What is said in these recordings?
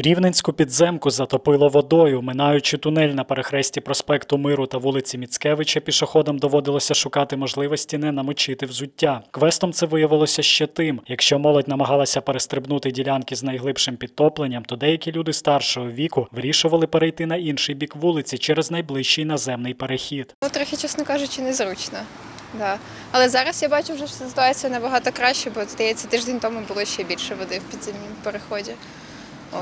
Рівненську підземку затопило водою. Минаючи тунель на перехресті проспекту Миру та вулиці Міцкевича, пішоходам доводилося шукати можливості не намочити взуття. Квестом це виявилося ще тим. Якщо молодь намагалася перестрибнути ділянки з найглибшим підтопленням, то деякі люди старшого віку вирішували перейти на інший бік вулиці через найближчий наземний перехід. Ну, трохи, чесно кажучи, незручно. Да. Але зараз я бачу вже ситуація набагато краще, бо здається, тиждень тому було ще більше води в підземному переході.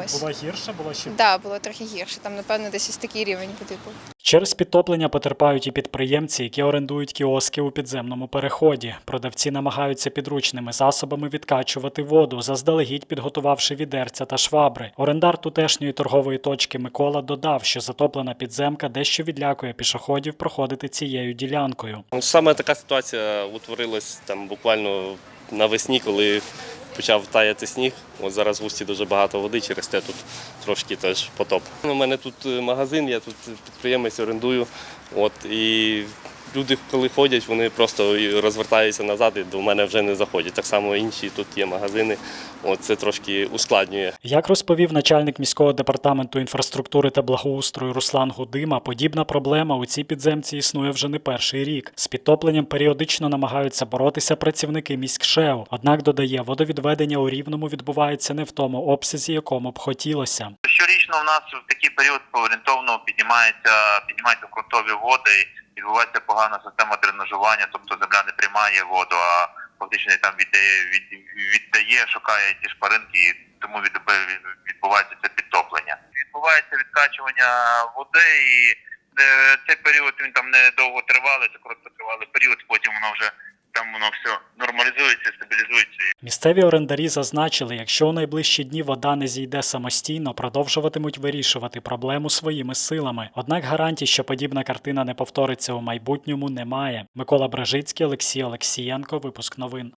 Ось. Була гірше, було ще Так, да, було трохи гірше. Там, напевно, десь ось такий рівень води був. Через підтоплення потерпають і підприємці, які орендують кіоски у підземному переході. Продавці намагаються підручними засобами відкачувати воду, заздалегідь підготувавши відерця та швабри. Орендар тутешньої торгової точки Микола додав, що затоплена підземка дещо відлякує пішоходів проходити цією ділянкою. Ну, Саме така ситуація утворилась там буквально навесні, коли почав таяти сніг. От зараз в усті дуже багато води, через те тут трошки теж потоп. У мене тут е, магазин, я тут підприємець орендую. От, і люди, коли ходять, вони просто розвертаються назад і до мене вже не заходять. Так само інші тут є магазини. От, це трошки ускладнює. Як розповів начальник міського департаменту інфраструктури та благоустрою Руслан Гудима, подібна проблема у цій підземці існує вже не перший рік. З підтопленням періодично намагаються боротися працівники міськшеу. Однак додає, водовідведення у рівному відбувається не в тому обсязі, якому б хотілося. Щорічно в нас в такий період орієнтовно піднімається, піднімаються ґрунтові води, відбувається погана система дренажування, тобто земля не приймає воду, а фактично там віддає, від, віддає, шукає ті шпаринки, і тому від, відбувається це підтоплення. Відбувається відкачування води і е, цей період він там не довго тривалий, це коротко тривалий період, потім воно вже там воно все нормалізується, стабілізується. Місцеві орендарі зазначили, якщо у найближчі дні вода не зійде самостійно, продовжуватимуть вирішувати проблему своїми силами. Однак гарантій, що подібна картина не повториться у майбутньому, немає. Микола Бражицький, Олексій Олексієнко, випуск новин.